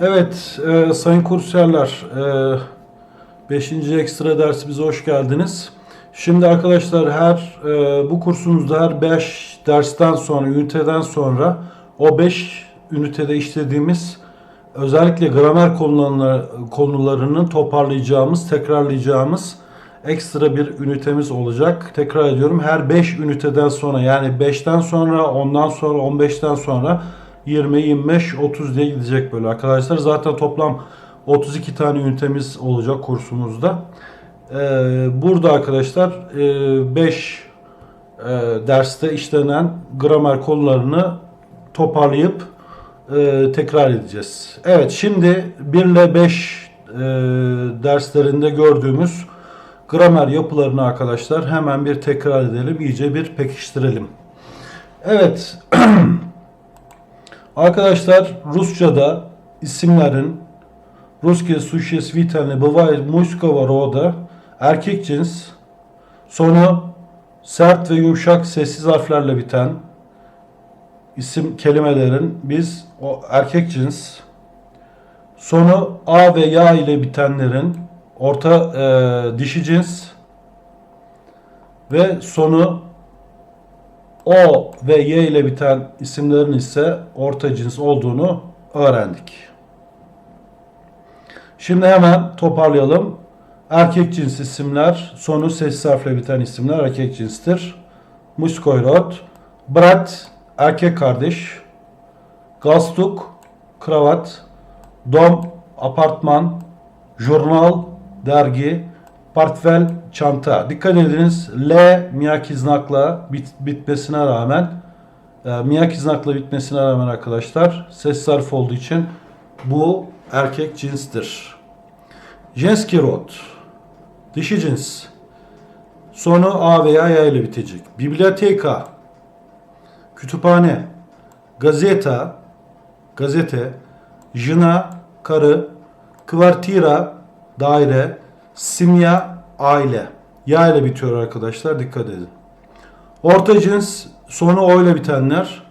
Evet, e, sayın kursiyerler, 5. ekstra dersimize hoş geldiniz. Şimdi arkadaşlar her e, bu kursumuzda her 5 dersten sonra, üniteden sonra o 5 ünitede işlediğimiz özellikle gramer konularını, konularının toparlayacağımız, tekrarlayacağımız ekstra bir ünitemiz olacak. Tekrar ediyorum her 5 üniteden sonra yani 5'ten sonra, ondan sonra, 15'ten sonra 20, 25, 30 diye gidecek böyle arkadaşlar. Zaten toplam 32 tane ünitemiz olacak kursumuzda. Ee, burada arkadaşlar 5 derste işlenen gramer konularını toparlayıp e, tekrar edeceğiz. Evet şimdi 1 ile 5 e, derslerinde gördüğümüz gramer yapılarını arkadaşlar hemen bir tekrar edelim. iyice bir pekiştirelim. Evet. Arkadaşlar Rusça'da isimlerin Rusya, Suşya, Svitane, Bavay, Moskova, Roda erkek cins. Sonu sert ve yumuşak sessiz harflerle biten isim kelimelerin biz o erkek cins. Sonu a ve ya ile bitenlerin orta e, dişi cins. Ve sonu o ve y ile biten isimlerin ise orta cins olduğunu öğrendik. Şimdi hemen toparlayalım. Erkek cins isimler, sonu sessiz harfle biten isimler erkek cinstir. Muskoyrot, brat, erkek kardeş, gastuk, kravat, dom, apartman, jurnal, dergi, partvel, çanta. Dikkat ediniz L miyak iznakla bit, bitmesine rağmen e, miyak iznakla bitmesine rağmen arkadaşlar ses harf olduğu için bu erkek cinstir. Jenski rod dişi cins sonu A veya Y ile bitecek. Biblioteka kütüphane gazeta gazete jına karı kvartira daire simya aile ya ile bitiyor arkadaşlar dikkat edin. Orta cins sonu o ile bitenler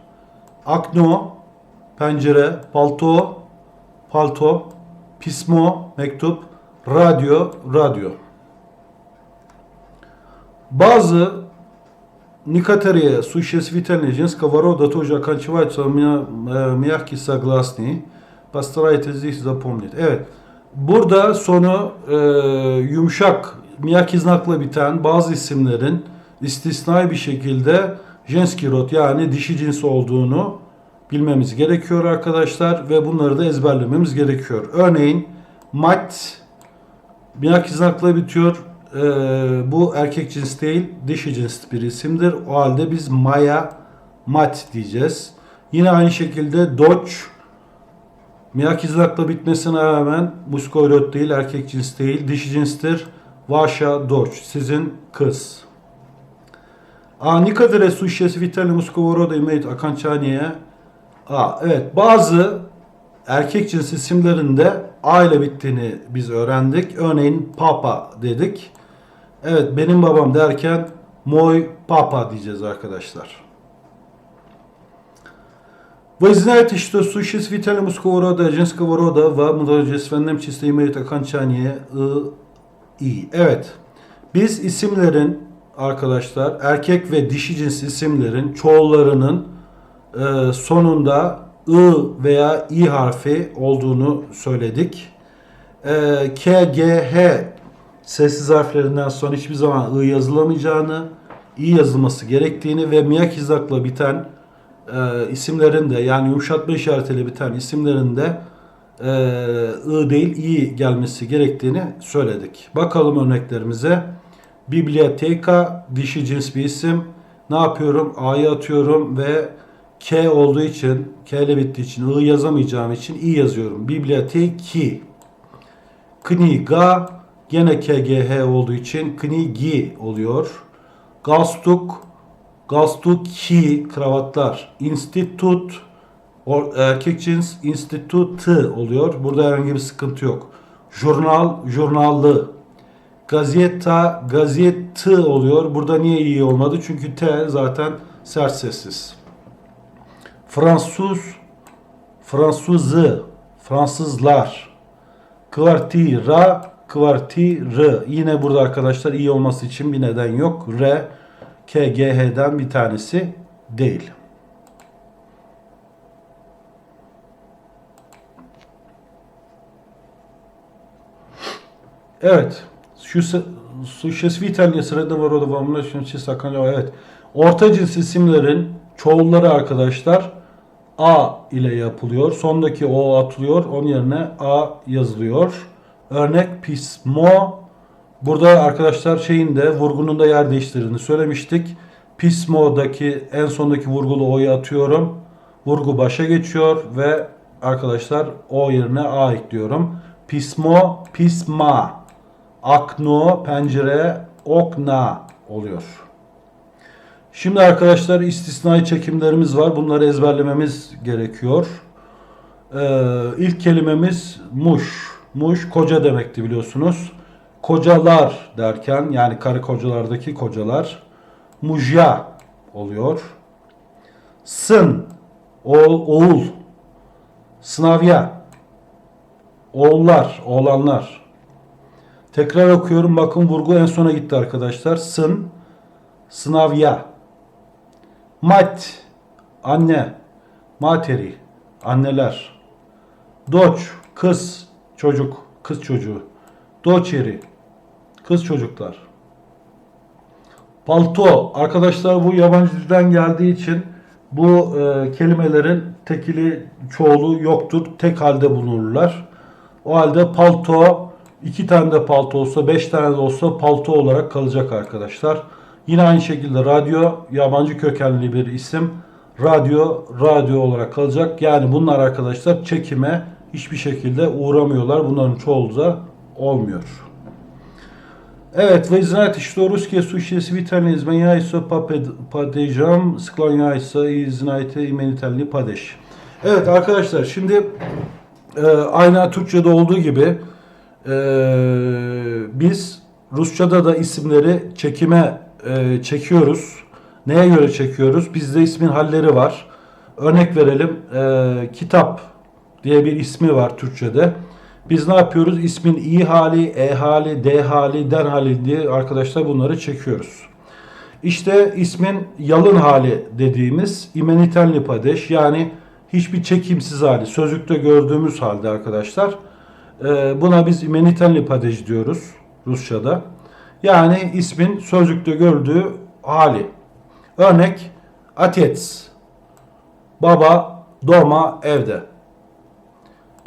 akno pencere palto palto pismo mektup radyo radyo. Bazı некоторые существительные женского рода тоже оканчиваются мягкий согласный. Постарайтесь здесь запомнить. Evet. Burada sonu e, yumuşak miyak iznakla biten bazı isimlerin istisnai bir şekilde jenski rod yani dişi cins olduğunu bilmemiz gerekiyor arkadaşlar ve bunları da ezberlememiz gerekiyor. Örneğin mat miyak iznakla bitiyor. Ee, bu erkek cins değil, dişi cins bir isimdir. O halde biz maya mat diyeceğiz. Yine aynı şekilde doç Miyakizlak'la bitmesine rağmen muskoilot değil, erkek cins değil, dişi cinstir. Vaşa doç, sizin kız. A nikadere suşyesi vitali muskovoroda imeyit akançaniye. A evet bazı erkek cins isimlerinde A ile bittiğini biz öğrendik. Örneğin papa dedik. Evet benim babam derken moy papa diyeceğiz arkadaşlar. Вы знаете, что существительные мужского рода и женского рода в множественном числе имеют окончание ı, i. Evet. Biz isimlerin arkadaşlar erkek ve dişi cins isimlerin çoğullarının e, sonunda I veya I harfi olduğunu söyledik. E, K, G, H sessiz harflerinden sonra hiçbir zaman I yazılamayacağını, I yazılması gerektiğini ve miyak izakla biten e, isimlerin yani yumuşatma işaretiyle biten isimlerin de e, I değil I gelmesi gerektiğini söyledik. Bakalım örneklerimize. Biblioteka dişi cins bir isim. Ne yapıyorum? A'yı atıyorum ve K olduğu için, K ile bittiği için, I yazamayacağım için I yazıyorum. Biblioteki. Kniga gene KGH olduğu için knigi oluyor. Gastuk, gastuki kravatlar. Institut erkek cins institut oluyor. Burada herhangi bir sıkıntı yok. Jurnal, jurnallı. Gazeta, gazeti oluyor. Burada niye iyi olmadı? Çünkü T zaten sert sessiz. Fransız, Fransızı, Fransızlar. Kvartira, kvartirı. Yine burada arkadaşlar iyi olması için bir neden yok. R, K, G, H'den bir tanesi değil. Evet. Şu Suşesvitelya sırada var o da var. Şimdi sakınca evet. Orta cins isimlerin çoğulları arkadaşlar A ile yapılıyor. Sondaki O atılıyor. Onun yerine A yazılıyor. Örnek pismo. Burada arkadaşlar şeyin de vurgunun da yer değiştirdiğini söylemiştik. Pismo'daki en sondaki vurgulu O'yu atıyorum. Vurgu başa geçiyor ve arkadaşlar O yerine A ekliyorum. Pismo, pisma. Akno, pencere, okna oluyor. Şimdi arkadaşlar istisnai çekimlerimiz var. Bunları ezberlememiz gerekiyor. Ee, ilk kelimemiz muş. Muş koca demekti biliyorsunuz. Kocalar derken yani karı kocalardaki kocalar mujya oluyor. Sın oğul, oğul. Sınavya oğullar oğlanlar. Tekrar okuyorum bakın vurgu en sona gitti arkadaşlar. Sın sınavya. Mat anne. Materi anneler. Doç kız çocuk kız çocuğu. Doçeri kız çocuklar palto arkadaşlar bu yabancı dilden geldiği için bu e, kelimelerin tekili çoğulu yoktur tek halde bulunurlar o halde palto iki tane de palto olsa beş tane de olsa palto olarak kalacak arkadaşlar. Yine aynı şekilde radyo yabancı kökenli bir isim. Radyo, radyo olarak kalacak. Yani bunlar arkadaşlar çekime hiçbir şekilde uğramıyorlar. Bunların çoğu da olmuyor. Evet, вы знаете, что русские существительные изменяются по падежам, склоняются и знаете именительный падеж. Evet arkadaşlar şimdi e, aynı Türkçe'de olduğu gibi e, biz Rusça'da da isimleri çekime e, çekiyoruz. Neye göre çekiyoruz? Bizde ismin halleri var. Örnek verelim. E, kitap diye bir ismi var Türkçe'de. Biz ne yapıyoruz? İsmin i hali, e hali, d hali, den hali diye arkadaşlar bunları çekiyoruz. İşte ismin yalın hali dediğimiz imenitenli padeş yani hiçbir çekimsiz hali. Sözlükte gördüğümüz halde arkadaşlar. E, buna biz imenitenli padeş diyoruz Rusça'da. Yani ismin sözlükte gördüğü hali. Örnek atets. Baba, doma, evde.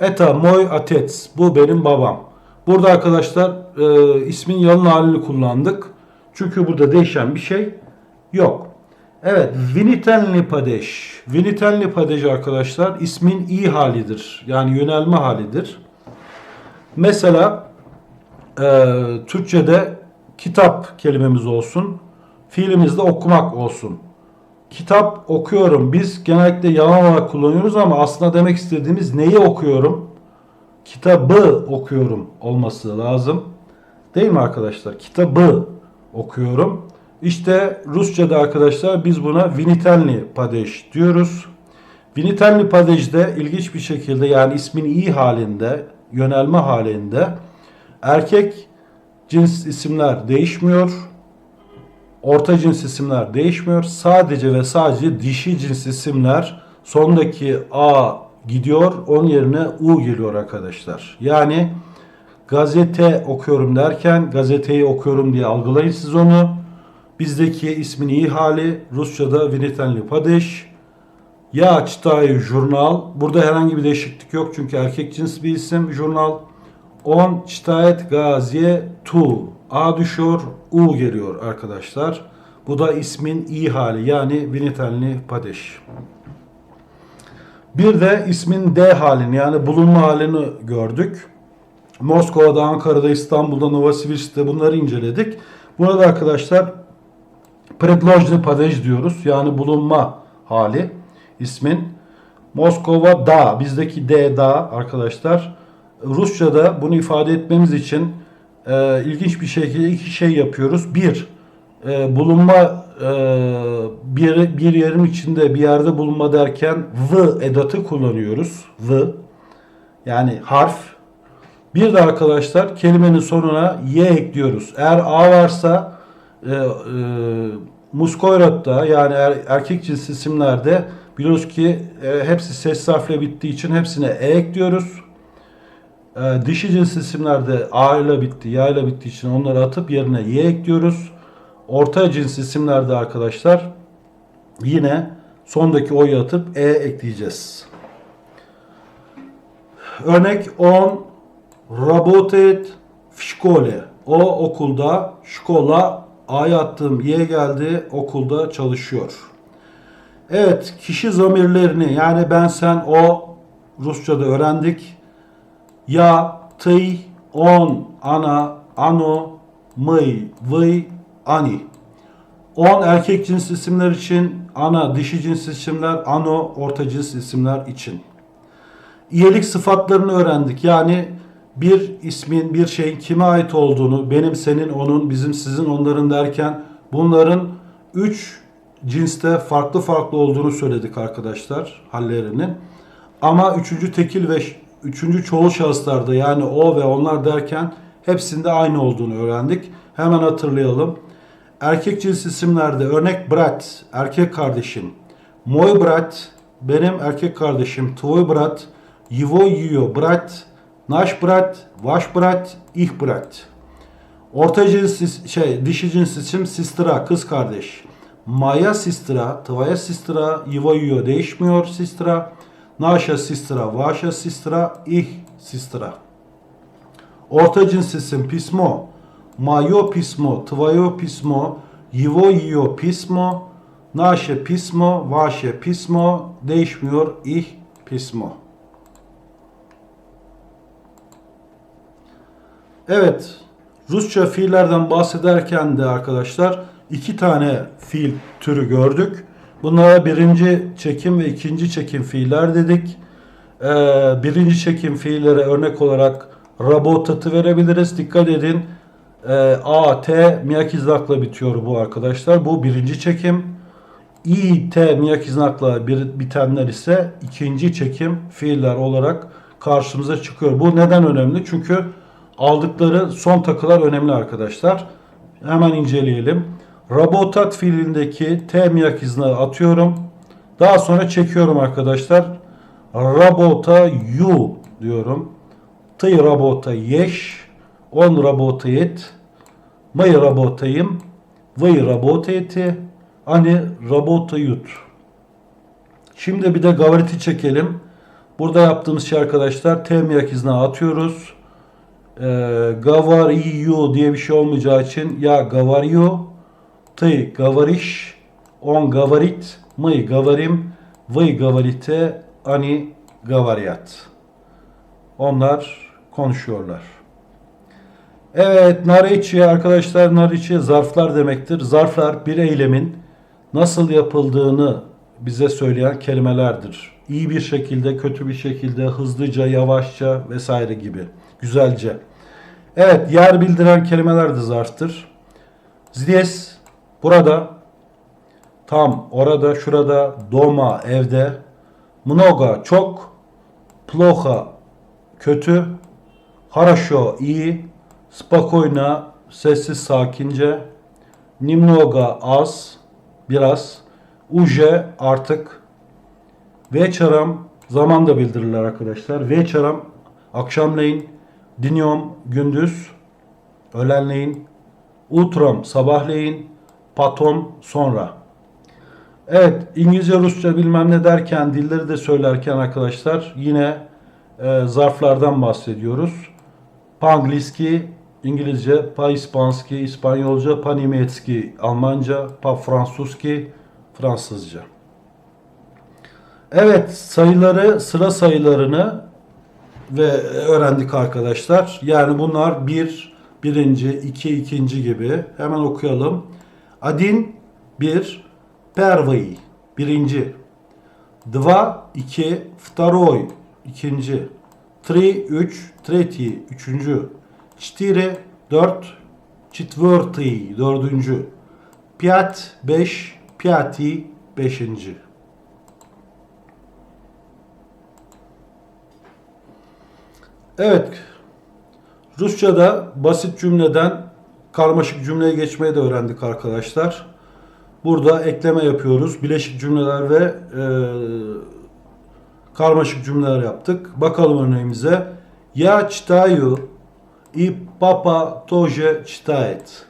Eta moy atets. Bu benim babam. Burada arkadaşlar e, ismin yalın halini kullandık. Çünkü burada değişen bir şey yok. Evet, Vinitenli Padeş. Vinitenli Padeş arkadaşlar ismin iyi halidir. Yani yönelme halidir. Mesela e, Türkçe'de kitap kelimemiz olsun. Fiilimizde okumak olsun. Kitap okuyorum. Biz genellikle yalan olarak kullanıyoruz ama aslında demek istediğimiz neyi okuyorum? Kitabı okuyorum olması lazım. Değil mi arkadaşlar? Kitabı okuyorum. İşte Rusça'da arkadaşlar biz buna vinitenli padeş diyoruz. Vinitenli padejde ilginç bir şekilde yani ismin iyi halinde, yönelme halinde erkek cins isimler değişmiyor. Orta cins isimler değişmiyor. Sadece ve sadece dişi cins isimler sondaki A gidiyor. Onun yerine U geliyor arkadaşlar. Yani gazete okuyorum derken gazeteyi okuyorum diye algılayın siz onu. Bizdeki ismin iyi hali Rusça'da Vinitenli Padeş. Ya Çitay Jurnal. Burada herhangi bir değişiklik yok çünkü erkek cins bir isim jurnal. On Çitayet Gaziye Tu. A düşüyor, U geliyor arkadaşlar. Bu da ismin iyi hali yani Vinitenli Padeş. Bir de ismin D halini yani bulunma halini gördük. Moskova'da, Ankara'da, İstanbul'da, Novosibirsk'te bunları inceledik. Burada arkadaşlar Predlojny Padej diyoruz. Yani bulunma hali ismin. Moskova da bizdeki D da arkadaşlar. Rusça'da bunu ifade etmemiz için e, ilginç bir şekilde iki şey yapıyoruz. Bir, e, bulunma e, bir, bir yerin içinde bir yerde bulunma derken v edatı kullanıyoruz. V. Yani harf. Bir de arkadaşlar kelimenin sonuna y ekliyoruz. Eğer a varsa e, e, muskoyratta yani er, erkek cins isimlerde biliyoruz ki e, hepsi ses harfle bittiği için hepsine e ekliyoruz. E, dişi cins isimlerde a ile bitti, ya ile bittiği için onları atıp yerine y ekliyoruz. Orta cins isimlerde arkadaşlar yine sondaki o'yu atıp e ekleyeceğiz. Örnek 10 работает в школе. O okulda, şkola A'ya attığım Y geldi, okulda çalışıyor. Evet, kişi zamirlerini yani ben, sen, o Rusça'da öğrendik. ya, tıy, on, ana, ano, mıy, vıy, ani. On erkek cins isimler için, ana dişi cins isimler, ano orta cins isimler için. İyelik sıfatlarını öğrendik. Yani bir ismin, bir şeyin kime ait olduğunu, benim, senin, onun, bizim, sizin, onların derken bunların üç cinste farklı farklı olduğunu söyledik arkadaşlar hallerinin. Ama üçüncü tekil ve üçüncü çoğul şahıslarda yani o ve onlar derken hepsinde aynı olduğunu öğrendik. Hemen hatırlayalım. Erkek cins isimlerde örnek brat, erkek kardeşim. Moy brat, benim erkek kardeşim. Tvoy brat, Yivo yiyo brat, naş brat, vaş brat, ih brat. Orta cins şey dişi cins isim sistra kız kardeş. Maya sistra, tvaya sistra, yivo yiyo değişmiyor sistra. Naşa sistra, vaşa sistra, ih sistra. Orta cins isim pismo, mayo pismo, tvayo pismo, yivo yiyo pismo, naşe pismo, vaşe pismo, değişmiyor ih pismo. Evet, Rusça fiillerden bahsederken de arkadaşlar iki tane fiil türü gördük. Bunlara birinci çekim ve ikinci çekim fiiller dedik. Ee, birinci çekim fiillere örnek olarak rabotatı verebiliriz. Dikkat edin. Ee, A, T miyak iznakla bitiyor bu arkadaşlar. Bu birinci çekim. İ, T miyak iznakla bir, bitenler ise ikinci çekim fiiller olarak karşımıza çıkıyor. Bu neden önemli? Çünkü aldıkları son takılar önemli arkadaşlar. Hemen inceleyelim. Rabotat fiilindeki T miyak izni atıyorum. Daha sonra çekiyorum arkadaşlar. Rabota yu diyorum. Ty rabota yeş. On rabota yet. My rabotayım. Vy rabotayeti. Ani rabota yut. Şimdi bir de gavariti çekelim. Burada yaptığımız şey arkadaşlar T miyak atıyoruz e, gavariyo diye bir şey olmayacağı için ya gavariyo, ty gavariş, on gavarit, mı gavarim, vy gavarite, ani gavariyat. Onlar konuşuyorlar. Evet, nariçi arkadaşlar nariçi zarflar demektir. Zarflar bir eylemin nasıl yapıldığını bize söyleyen kelimelerdir. İyi bir şekilde, kötü bir şekilde, hızlıca, yavaşça vesaire gibi. Güzelce. Evet, yer bildiren kelimeler de zarftır. Zdez, Burada, tam, orada, şurada, doma, evde, mnoga, çok, ploha, kötü, haraşo, iyi, spakoyna, sessiz, sakince, nimnoga, az, biraz, uje, artık, veçaram, zaman da bildirilir arkadaşlar. Veçaram, akşamleyin, dinyom, gündüz, öğlenleyin, utram, sabahleyin, patom sonra. Evet İngilizce, Rusça bilmem ne derken, dilleri de söylerken arkadaşlar yine e, zarflardan bahsediyoruz. Pangliski İngilizce, pa İspanski, İspanyolca, pa Nimetski, Almanca, pa Fransuski, Fransızca. Evet sayıları, sıra sayılarını ve öğrendik arkadaşlar. Yani bunlar bir, birinci, iki, ikinci gibi. Hemen okuyalım. Adin, bir, первый, birinci. Два, iki, второй, ikinci. Три, üç, третий, üçüncü. Четыре, dört, четвертый, dördüncü. Пять, beş, пятый, beşinci. Evet. Rusça'da basit cümleden karmaşık cümleye geçmeyi de öğrendik arkadaşlar. Burada ekleme yapıyoruz. Bileşik cümleler ve e, karmaşık cümleler yaptık. Bakalım örneğimize. Я читаю и папа тоже читает.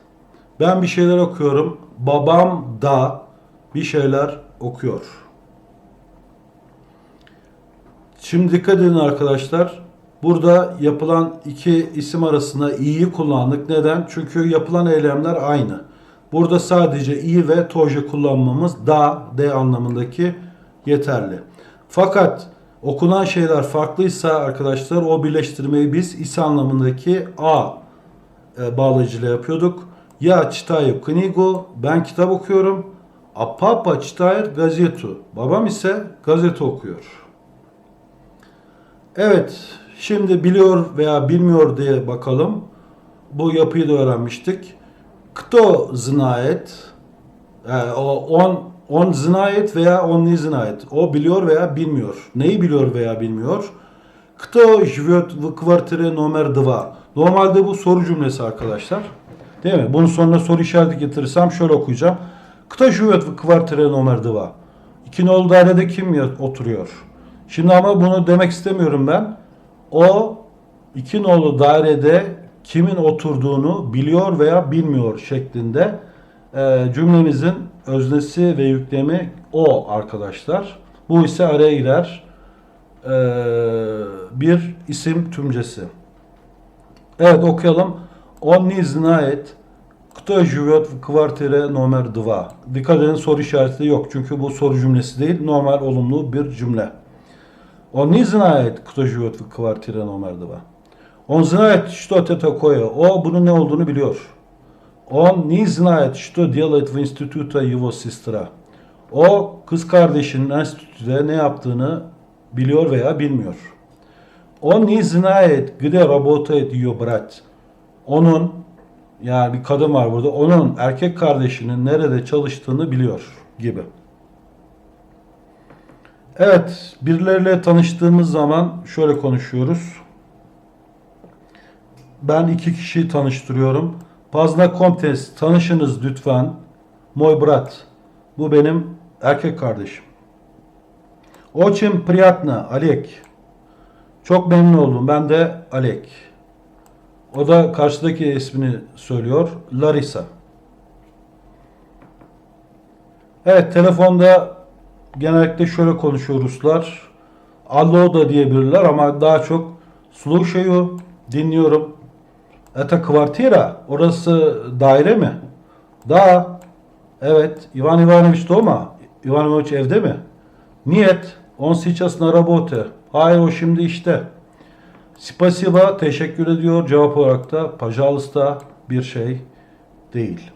Ben bir şeyler okuyorum. Babam da bir şeyler okuyor. Şimdi dikkat edin arkadaşlar. Burada yapılan iki isim arasında i'yi kullandık. Neden? Çünkü yapılan eylemler aynı. Burada sadece i ve toje kullanmamız da d anlamındaki yeterli. Fakat okunan şeyler farklıysa arkadaşlar o birleştirmeyi biz is anlamındaki a e, bağlayıcıyla yapıyorduk. Ya çitayu knigu ben kitap okuyorum. A papa gazetu. Babam ise gazete okuyor. Evet şimdi biliyor veya bilmiyor diye bakalım. Bu yapıyı da öğrenmiştik. Кто знает? Yani o on on знает veya on не знает. O biliyor veya bilmiyor. Neyi biliyor veya bilmiyor? Кто живет в квартире номер 2? Normalde bu soru cümlesi arkadaşlar. Değil mi? Bunun sonuna soru işareti getirirsem şöyle okuyacağım. Кто живет в квартире номер 2? İki nolu dairede kim ya- oturuyor? Şimdi ama bunu demek istemiyorum ben. O iki nolu dairede kimin oturduğunu biliyor veya bilmiyor şeklinde e, cümlemizin öznesi ve yüklemi o arkadaşlar. Bu ise araya girer e, bir isim tümcesi. Evet okuyalım. Он не знает, кто живет в квартире номер 2. Dikkat edin soru işareti yok. Çünkü bu soru cümlesi değil. Normal olumlu bir cümle. Он не знает, кто живет в квартире номер 2. Он знает, что это такое. O bunun ne olduğunu biliyor. Он не знает, что делает в институте его сестра. O kız kardeşinin enstitüde ne yaptığını biliyor veya bilmiyor. Он не знает, где работает ее брат. Onun yani bir kadın var burada. Onun erkek kardeşinin nerede çalıştığını biliyor gibi. Evet, birileriyle tanıştığımız zaman şöyle konuşuyoruz. Ben iki kişiyi tanıştırıyorum. Pazna Komtes, tanışınız lütfen. Moy Brat, bu benim erkek kardeşim. Oçin Priyatna, Alek. Çok memnun oldum, ben de Alek. O da karşıdaki ismini söylüyor, Larisa. Evet, telefonda genellikle şöyle konuşuyor Ruslar. Allah da diyebilirler ama daha çok Sluşeyu dinliyorum. Eta kvartira. Orası daire mi? Da. Evet. Ivan Ivanoviç doma. Ivan Ivanoviç evde mi? Niyet. On siças na rabote. Hayır o şimdi işte. Spasiba teşekkür ediyor. Cevap olarak da Pajalista bir şey değil.